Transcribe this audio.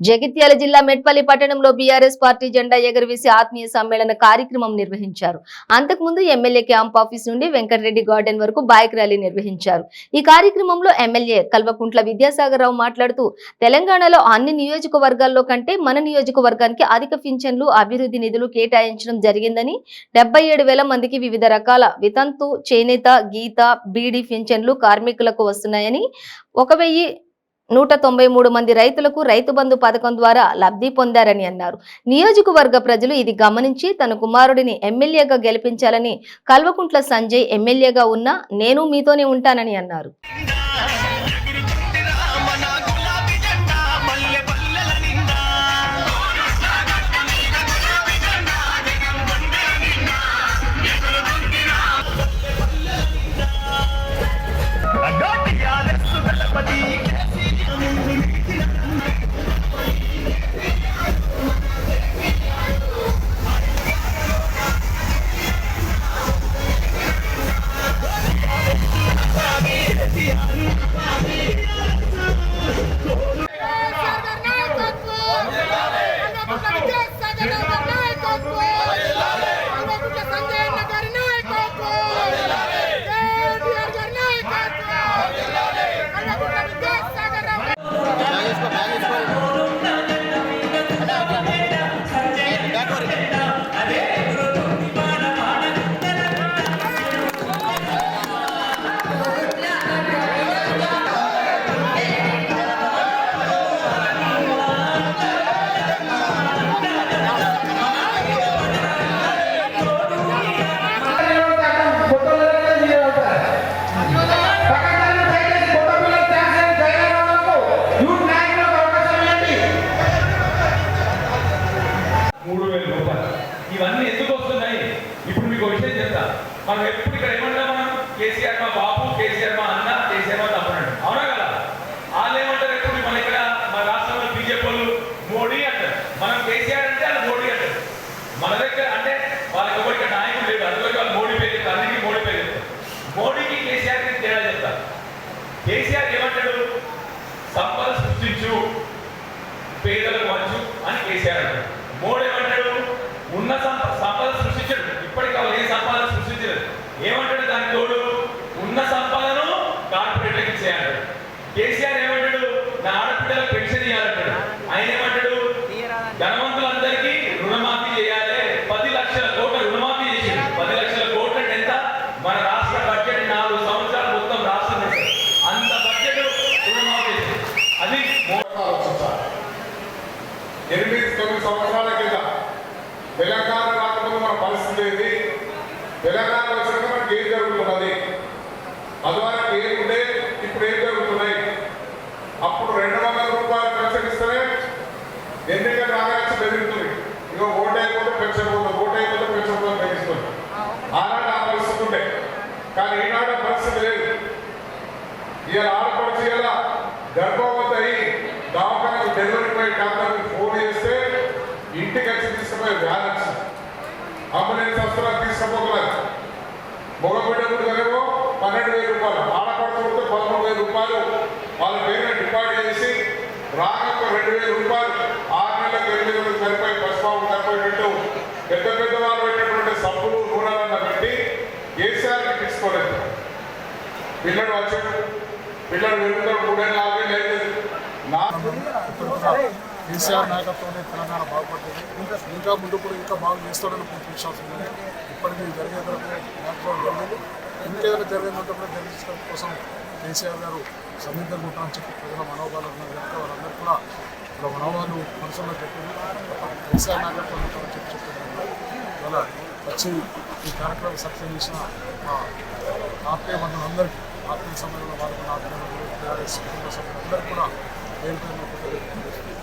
జగిత్యాల జిల్లా మెట్పల్లి పట్టణంలో BRS party జెండా ఎగురవేసి ఆత్మీయ సమ్మేళన కార్యక్రమం నిర్వహించారు. అంతకుముందు ఎమ్మెల్యే క్యాంప్ ఆఫీస్ నుండి వెంకటరెడ్డి గార్డెన్ వరకు బైక్ ర్యాలీ నిర్వహించారు. ఈ కార్యక్రమంలో ఎమ్మెల్యే కల్వకుంట్ల విద్యాసాగర్ రావు మాట్లాడుతూ తెలంగాణలో అన్ని నియోజకవర్గాల్లో కంటే మన నియోజకవర్గానికి అధిక పింఛన్లు అభివృద్ధి నిధులు కేటాయించడం జరిగిందని డెబ్బై ఏడు వేల మందికి వివిధ రకాల వితంతు చేనేత గీత బీడీ పింఛన్లు కార్మికులకు వస్తున్నాయని ఒక వెయ్యి నూట తొంభై మూడు మంది రైతులకు రైతు బంధు పథకం ద్వారా లబ్ధి పొందారని అన్నారు. నియోజకవర్గ ప్రజలు ఇది గమనించి తన కుమారుడిని ఎమ్మెల్యేగా గెలిపించాలని కల్వకుంట్ల సంజయ్ ఎమ్మెల్యేగా ఉన్నా నేను మీతోనే ఉంటానని అన్నారు. Пока, пока. మనం ఎప్పుడు ఇక్కడ ఏమంటాం మనం? కేసీఆర్ మా బాబు కేసీఆర్ మా అన్న కేసీఆర్ మా తమ్ముడు అవునా కదా? వాళ్ళు ఏమంటారు ఎప్పుడు మన ఇక్కడ మన రాష్ట్రంలో బీజేపీ వాళ్ళు? మోడీ అంటారు. మనం కేసీఆర్ అంటే వాళ్ళు మోడీ అంటారు. మన దగ్గర అంటే వాళ్ళకి ఎవరికి నాయకులు లేదు అందులోకి వాళ్ళు మోడీ పేరు చెప్తారు అన్నిటికీ మోడీ పేరు మోడీకి కేసీఆర్కి తేడా చెప్తారు. కేసీఆర్ ఏమంటాడు? సంపద సృష్టించు పేదలకు మంచు అని కేసీఆర్ అంటాడు. మోడీ ఏమంటాడు? ఉన్న సంపద సృష్టించడు ఇప్పటికి వాళ్ళు ఏ సంపద సృష్టించలేదు ఏమంటాడు దానికి తోడు ఉన్న సంపదను కార్పొరేట్లకు ఇచ్చేయంటాడు కేసీఆర్ ఏమంటాడు నా ఆడపిల్లలకు పెన్షన్ ఇవ్వాలంటాడు ఆయన ఏమంటాడు ధనవంతులందరికీ రుణమాఫీ చేయాలి పది లక్షల కోట్ల రుణమాఫీ చేసింది పది లక్షల కోట్ల ఎంత? మన రాష్ట్ర బడ్జెట్ నాలుగు సంవత్సరాలు మొత్తం రాష్ట్రం అంత బడ్జెట్ రుణమాఫీ చేసింది అది మోడీ ఆలోచించాలి ఎనిమిది తొమ్మిది సంవత్సరాల కింద తెలంగాణ రాకముందు మన పరిస్థితి ఏంది? తెలంగాణ వచ్చినాక మనకి ఏం జరుగుతున్నది? అదివరకు ఏముండే? ఇప్పుడు ఏం జరుగుతున్నాయి? అప్పుడు రెండు వందల రూపాయలు పెన్షన్ ఇస్తేనే ఎన్నిక రాగానే బెదిరిస్తుంది ఇక కానీ ఈనాడు పరిస్థితి లేదు. ఇలా ఆడపడిచి ఇలా గర్భవతి అయి దవాఖానకు డెలివరీ పోయి డాక్టర్కి ఫోన్ చేస్తే ఇంటికి వచ్చి తీసుకుపోయి వ్యాన్ వచ్చింది. అంబులెన్స్ వస్తున్నా తీసుకుపోతున్నారు. మగ పన్నెండు వేల రూపాయలు ఆడపడుతుంటే పదమూడు వేల రూపాయలు. వాళ్ళ పేరు డిపాజిట్ చేసి రాక రెండు వేల రూపాయలు. పిల్లడు వచ్చాడు పిల్లడు వెళ్తాడు మూడేళ్ళు ఆగే లేదు నా కేసీఆర్ నాయకత్వంలో తెలంగాణ బాగుపడుతుంది. ఇంకా ఇంకా ముందు కూడా ఇంకా బాగా చేస్తాడని పూర్తి విశ్వాసం ఉంది. ఇప్పటికీ జరిగే మ్యాక్సిమం జరిగింది. ఇంకేదైనా జరిగిందంటే కూడా జరిగించడం కోసం కేసీఆర్ గారు సమీపంగా ఉంటామని చెప్పి ప్రజల మనోభావాలు ఉన్నారు కనుక వాళ్ళందరూ కూడా వాళ్ళ మనోభావాలు మనసులో చెప్పింది కేసీఆర్ నాయకత్వం ఉంటామని చెప్పి చెప్తున్నారు ఇవాళ వచ్చి ఈ కార్యక్రమం సక్సెస్ చేసిన మా ఆత్మీయ బంధువులందరికీ ఆత్మీయ సమయంలో వాళ్ళకు ఆత్మీయ టీఆర్ఎస్ కుటుంబ సభ్యులందరూ కూడా పేరు